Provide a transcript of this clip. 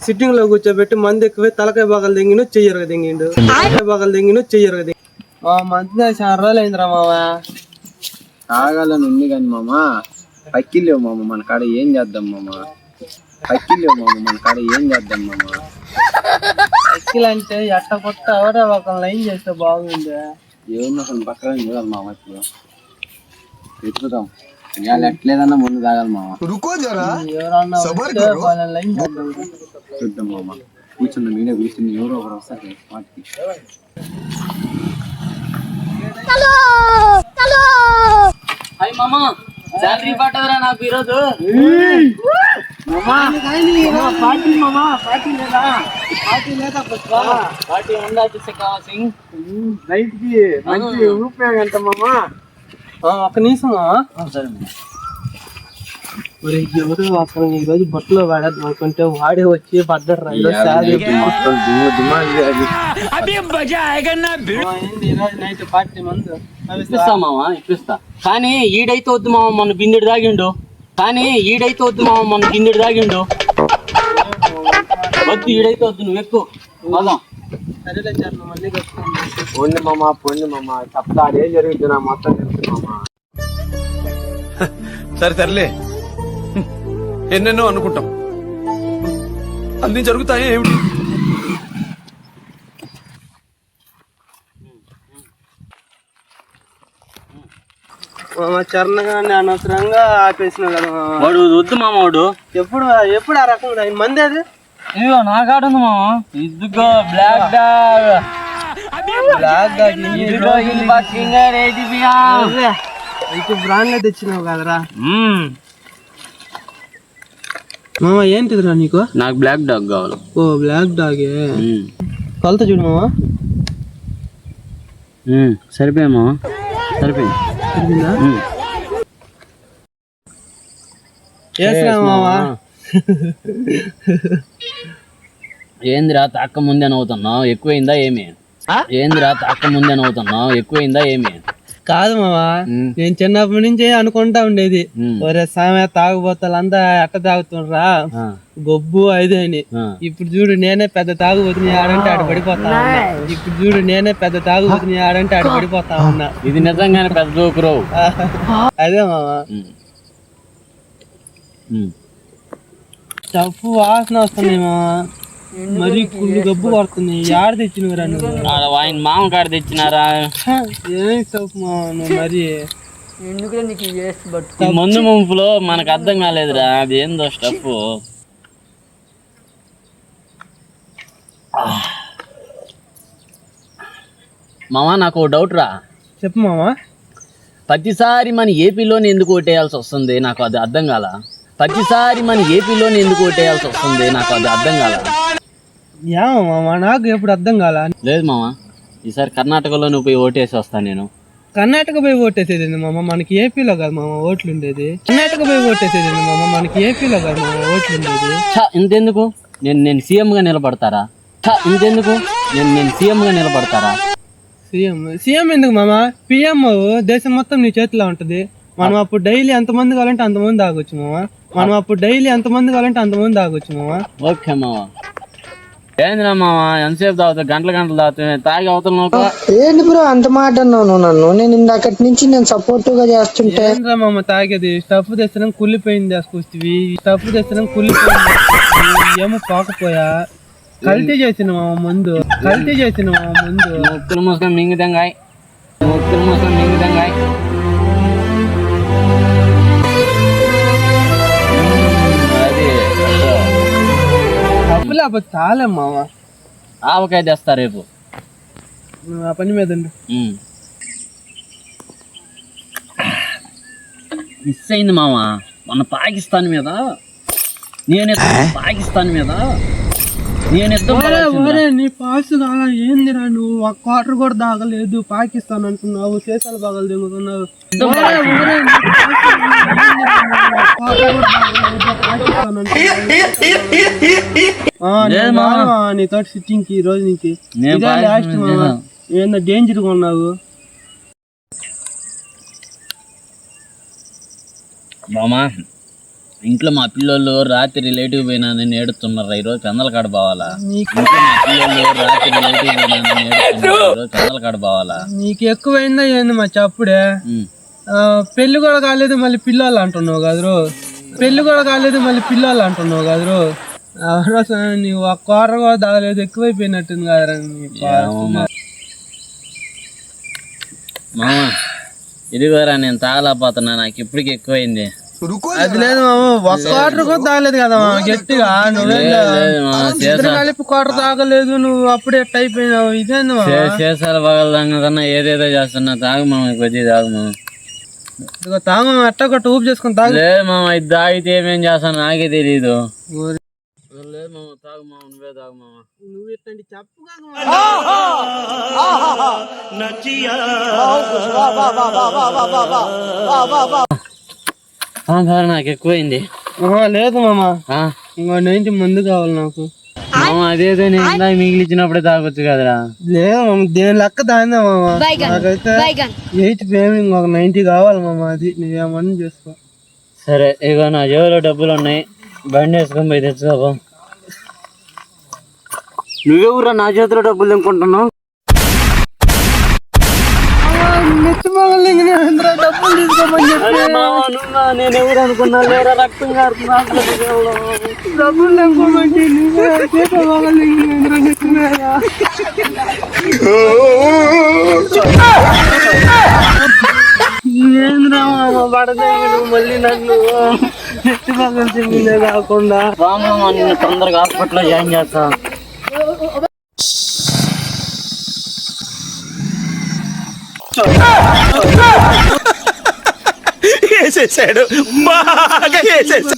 సిట్టింగ్లో కూర్చోబెట్టి మంది ఎక్కువ తలకాయ బాగలు దింగిను చెయ్యరు దింగిండు తలకాయ బాగలు దింగిను చెయ్యరు దింగి మంచిగా చాలా రోజులు అయిందిరా మామ తాగాలని ఉంది కానీ మామ పక్కిలేవు మామ మన కాడ ఏం చేద్దాం మామ? పక్కిలేవు మామ మన కాడ ఏం చేద్దాం మామ? అంటే ఎట్ట కొత్త ఎవరే ఒక లైన్ చేస్తే బాగుంది ఏమన్నా పక్కన చూడాలి మామ ఇప్పుడు? వెతుకుతాం ఇవాళ ఎట్లేదన్నా ముందు తాగాలి మామ ఎవరన్నా వస్తే వాళ్ళ లైన్ చేద్దాం చూద్దాం మామ కూర్చున్న మీడే కూర్చుని ఎవరో ఒకరు వస్తారు వాటికి హాయ్ మామ శాలరీ పట్టదురా నాకు ఈరోజు పార్టీ మామ పార్టీ లేదా పార్టీ లేదా పార్టీ ఉందా చూసా సింగ్ నైట్కి మంచి ఉపయోగం ఎంత మామ ఒక నిమిషం మరి ఎవరు అసలు ఈ రోజు బట్టలో వాడద్దు అనుకుంటే వాడే వచ్చి పడ్డారు నైట్ పార్టీ మందు? ఇప్పిస్తా మామ ఇప్పిస్తా. కానీ ఈడైతే వద్దు మామ మన బిందెడు తాగిండు కానీ ఈడైతే వద్దు మామ మన బిందెడు తాగిండు వద్దు ఈడైతే వద్దు నువ్వు ఎక్కువ. పొండి మామ పొండి మామ చెప్తా అదేం జరుగుతుంది నా మొత్తం తెలుసు మామ సరే సర్లే. ఎన్నెన్నో అనుకుంటాం. అన్ని జరుగుతాయి ఏమిటి? అనవసరంగా ఆపేసిన కదా వాడు వద్దు మామ వాడు. ఎప్పుడు ఎప్పుడు ఆ రకంగా? మంది అది ఇదిగో నా కాడ ఉంది మామ. ఇదిగో బ్లాక్ డాగ్. బ్లాక్ డాగ్ ఇదిగో ఇది బకింగ్ రేటి అయితే బ్రాండ్ తెచ్చినావు కదరా. మామ. ఏంటిదిరా నీకు? నాకు బ్లాక్ డాగ్ కావాలి. ఓ బ్లాక్ డాగే. కొలత చూడు మామ. సరిపోయా మామ? సరిపోయింది. తిరిగిందా చేసినా మామ? ఏందిరా తాక్క ముందే నవ్వుతున్నావు ఎక్కువైందా ఏమి? ఏందిరా తాక్క ముందే నవ్వుతున్నావు ఎక్కువైందా ఏమి? కాదు మామ ఉమ్. నేను చిన్నప్పటి నుంచి అనుకుంటా ఉండేది. ఒరే సామె తాగుబోతాలంతా ఎట్ట తాగుతుండ్రా. గొబ్బు అయితే అని. ఇప్పుడు చూడు నేనే పెద్ద తాగుబోతుని ఆడంటే ఆడ పడిపోతా ఉన్నా. ఇప్పుడు చూడు నేనే పెద్ద తాగుబోతుని ఆడంటే ఆడ పడిపోతా ఉన్నా. ఇది నిజంగానే పెద్ద జోకురు అదే మామ. తప్పు వాసన వస్తున్నాయి మామ. మరి కుళ్ళు గబ్బు పడుతుంది యాడ తెచ్చినవరా నువ్వు? ఆయన మామ కాడ తెచ్చినారా? ఏం తప్పు మామ నువ్వు మరి. ఈ మందు ముంపులో మనకు అర్థం కాలేదురా అది ఏందో స్టఫ్. మామా నాకు ఓ డౌట్ రా. చెప్పు మామ ప్రతిసారి మన ఏపీలోనే ఎందుకు ఓటేయాల్సి వస్తుంది? నాకు అది అర్థం కాల. ప్రతిసారి మన ఏపీలోనే ఎందుకు ఓటేయాల్సి వస్తుంది? నాకు అది అర్థం కాల. మామ నాకు ఎప్పుడు అర్థం కాల? లేదు మామ ఈసారి కర్ణాటకలోనే పోయి ఓటేసి వస్తాను నేను. కర్ణాటక పోయి ఓటేసేది మామ? మనకి ఏపీలో కాదు మామ ఓట్లు ఉండేది కర్ణాటక పోయి ఓటేసేది మామ? మనకి ఏపీలో కాదు మామ ఓట్లు ఉండేది ఇంతెందుకు? నేను నేను సీఎంగా నిలబడతారా? ఇంతెందుకు? నేను నేను సీఎంగా నిలబడతారా? సీఎం సీఎం ఎందుకు మామ? పిఎం దేశం మొత్తం నీ చేతిలో ఉంటది. మనం అప్పుడు డైలీ ఎంతమంది కావాలంటే అంతమంది తాగొచ్చు మామ. మనం అప్పుడు డైలీ ఎంతమంది కావాలంటే అంతమంది తాగొచ్చు మామ. ఓకే మామ. ఏందిరా మామ ఎంతసేపు తాగుతా గంటల గంటలు తాగుతా తాగి అవతల ఏంటి బ్రో అంత మాట అన్నావు నువ్వు నన్ను? నేను ఇందాకటి నుంచి నేను సపోర్టివ్గా చేస్తుంటే. ఏంద్రా మామ తాగేది? స్టఫ్ తెచ్చడం కుళ్ళిపోయింది వేసుకొచ్చి స్టఫ్ తెచ్చడం కుళ్ళిపోయింది. ఏమో పాకపోయా? కల్తీ చేసిన మామ ముందు. కల్తీ చేసిన మామ ముందు. ముక్కులు మూసుకొని మింగిదంగాయ్ ముక్కులు మూసుకొని మింగిదంగాయ్ లేకపోతే చాలే మామ ఆవకాయ తెస్తా రేపు. నువ్వు ఆ పని మీద ఉండు. ఉమ్. మిస్ అయింది మామ మన పాకిస్తాన్ మీద. నేను పాకిస్తాన్ మీద. నీ పాస్ కాగా ఏందిరా నువ్వు? ఒక క్వార్టర్ కూడా దాగలేదు. పాకిస్తాన్ అంటున్నావు. శేషాలు బాగాలు దిగుతున్నావు నీతో సిట్టింగ్కి ఈ రోజు నుంచి? లాస్ట్. ఏందో డేంజర్గా ఉన్నావు. మామా ఇంట్లో మా పిల్లోళ్ళు రాత్రి రిలేటివ్ పోయినా నేను ఏడుతున్నారు ఈ రోజు పెందల కాడ పోవాలా? ఇంట్లో మా పిల్లోళ్ళు రాత్రి రిలేటివ్ ఏడుతున్నారు పెందల కాడ పోవాలా? నీకు ఎక్కువైందా ఏంది మా చప్పుడే? పెళ్ళి కూడా కాలేదు మళ్ళీ పిల్లలు అంటున్నావు కదరు పెళ్ళి కూడా కాలేదు మళ్ళీ పిల్లలు అంటున్నావు కదరు నీవు ఆ కూర కూడా తాగలేదు ఎక్కువైపోయినట్టుంది కదరా మామ ఇదిగోరా నేను తాగలేకపోతున్నా నాకు ఇప్పటికి ఎక్కువైంది. అది లేదు మామ ఒక్క క్వార్టర్ కూడా తాగలేదు కదా మామ గట్టిగా నువ్వేం కలిపి క్వార్టర్ తాగలేదు నువ్వు అప్పుడే ఎట్ అయిపోయినావు ఇదేంది చేసాల పగలదాం కన్నా ఏదేదో చేస్తున్నా తాగు మామ కొద్ది తాగు మామ ఇదిగో తాగు మామ ఎట్ట ఒకటి ఊపు చేసుకుని తాగు లేదు మామ ఇది తాగితే ఏమేం చేస్తాను నాకే తెలీదు లేదు మామ తాగు మామ నువ్వే తాగు మామ నువ్వు ఇట్లాంటి చెప్పు బాగా నాకు ఎక్కువైంది. లేదు మామ. ఆ, ఇంకో నుంచి ముందు కావాలి నాకు. మామ అదేదో నేను ఇందాక మిగిలిచ్చినప్పుడే తాగొచ్చు కదరా. లేదు మామ దేని లెక్క దాందా మామ. నాకైతే ఎయిట్ పేమెంట్ ఒక నైన్టీ కావాలి మామ అది. నువ్వేమని చేసుకో. సరే ఇగో నా జేబులో డబ్బులు ఉన్నాయి. బండి వేసుకొని పోయి తెచ్చుకోపో. నువ్వెవరా నా చేతిలో డబ్బులు తినుకుంటున్నావు డబ్బులు తీసుకోమని చెప్పి. నేను ఎవరు అనుకున్నా? లేరా రక్తం డబ్బులు వాళ్ళు ఇంకేంద్రా చెప్తున్నారా? ఏంద్రా మళ్ళీ నన్ను చెప్పిందే కాకుండా. నిన్ను తొందరగా హాస్పిటల్లో జాయిన్ చేస్తా. వేసేసాడు బాగా వేసేసాడు